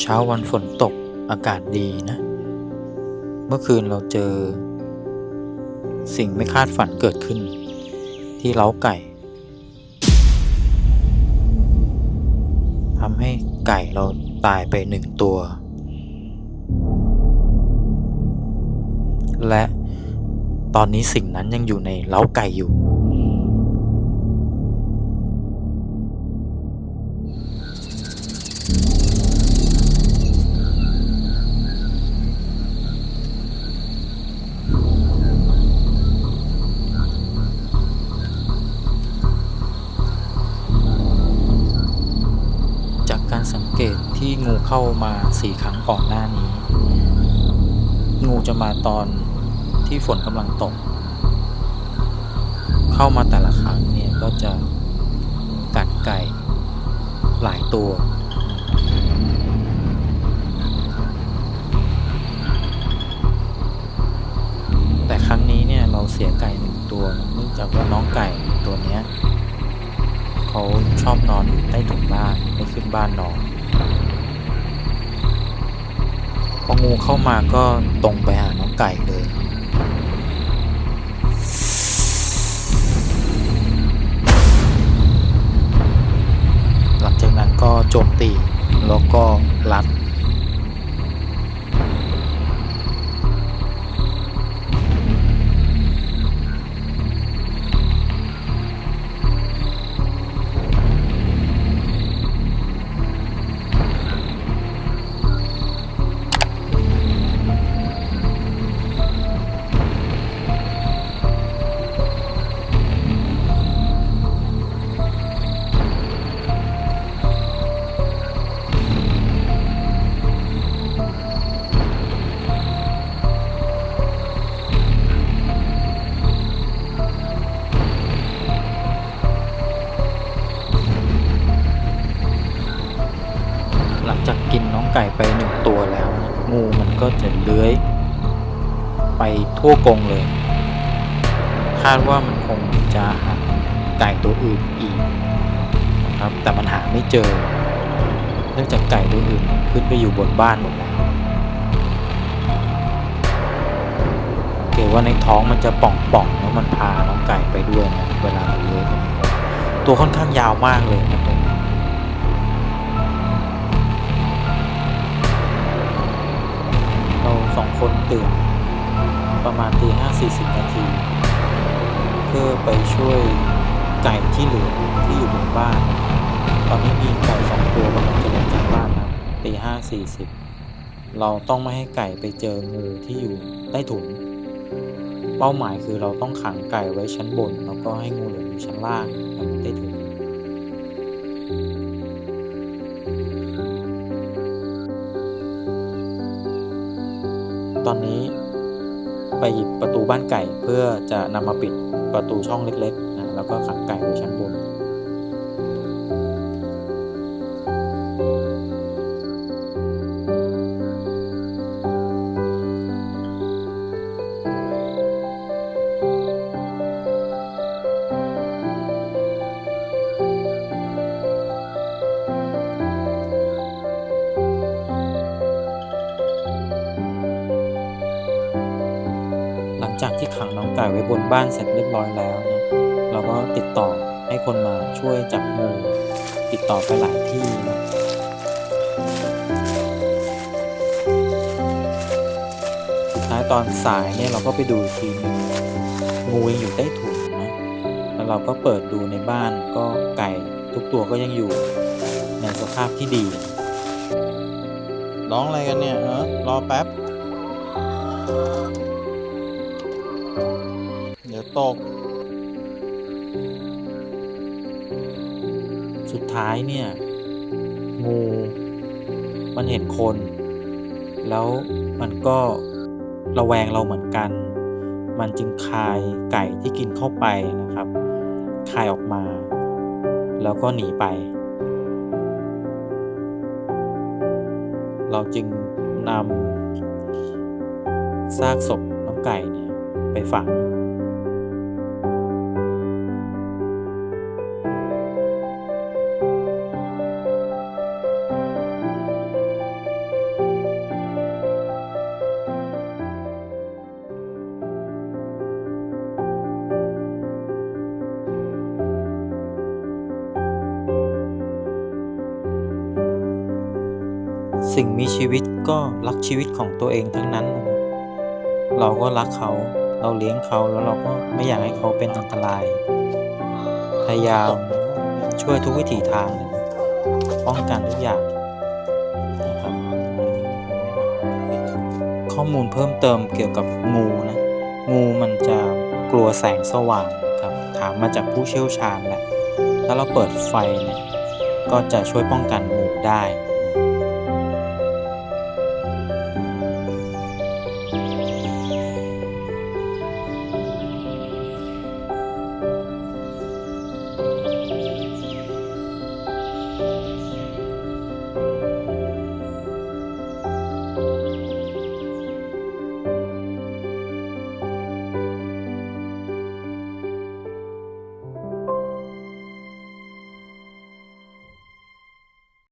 เช้าวันฝนตกอากาศดีนะ เมื่อคืนเราเจอ สิ่งไม่คาดฝันเกิดขึ้น ที่เล้าไก่ทำให้ไก่เราตายไปหนึ่งตัว และตอนนี้สิ่งนั้นยังอยู่ในเล้าไก่อยู่ เข้ามาสี่ครั้งก่อนหน้านี้ งูจะมาตอนที่ฝนกำลังตก เข้ามาแต่ละครั้งเนี่ยก็จะกัดไก่หลายตัวแต่ครั้งนี้เนี่ยเราเสียไก่หนึ่งตัวเนื่องจากว่าน้องไก่ตัวเนี้ยเขาชอบนอนใต้ถุนบ้านไม่ขึ้นบ้านนอน พองูเข้ามาก็ตรงไปหาน้องไก่เลย หลังจากนั้นก็โจมตีแล้วก็รัด ไก่ไปหนึ่งตัวแล้ว งูมันก็จะเลื้อย ไปทั่วกรงเลย คาดว่ามันคงจะหาไก่ตัวอื่นอีกนะครับ แต่มันหาไม่เจอ เนื่องจากไก่ตัวอื่นขึ้นไปอยู่บนบ้านหมดแล้วเกตว่าในท้องมันจะป่องๆแล้วมันพาน้องไก่ไปด้วยนะเวลามันเลื้อยไปในตัวค่อนข้างยาวมากเลยนะตรง สองคนตื่น ประมาณตีห้าสี่สิบนาที เพื่อไปช่วยไก่ที่เหลือที่อยู่บนบ้าน ตอนนี้มีไก่สองตัวกำลังจะลงจากบ้านนะตีห้าสี่สิบเราต้องไม่ให้ไก่ไปเจองูที่อยู่ใต้ถุน เป้าหมายคือเราต้องขังไก่ไว้ชั้นบน แล้วก็ให้งูเหลือมอยู่ชั้นล่างให้มันใต้ถุน ตอนนี้ไปหยิบประตูบ้านไก่เพื่อจะนำมาปิดประตูช่องเล็กๆนะแล้วก็ขังไก่ไว้ชั้นบน ขังน้องไว้บนบ้านเสร็จเรียบร้อยแล้วนะเราก็ติดต่อให้คนมาช่วยจับงูติดต่อไปหลายที่นะสุดท้ายตอนสายเนี่ยเราก็ไปดูทีนึงงูยังอยู่ใต้ถุนนะแล้วเราก็เปิดดูในบ้านก็ไก่ทุกตัวก็ยังอยู่ในสภาพที่ดีร้องอะไรกันเนี่ยฮะรอแป๊บ ยวตก สุดท้ายเนี่ย งู มันเห็นคน แล้วมันก็ระแวงเราเหมือนกัน มันจึงคายไก่ที่กินเข้าไปนะครับ คายออกมา แล้วก็หนีไป เราจึงนำซากศพน้องไก่เนี่ยไปฝัง สิ่งมีชีวิตก็รักชีวิตของตัวเองทั้งนั้น เราก็รักเขา เราเลี้ยงเขาแล้วเราก็ไม่อยากให้เขาเป็นอันตราย พยายามช่วยทุกวิถีทางป้องกันทุกอย่างนะครับ ข้อมูลเพิ่มเติมเกี่ยวกับงูนะ งูมันจะกลัวแสงสว่างครับ ถามมาจากผู้เชี่ยวชาญแหละ ถ้าเราเปิดไฟเนี่ยก็จะช่วยป้องกันงูได้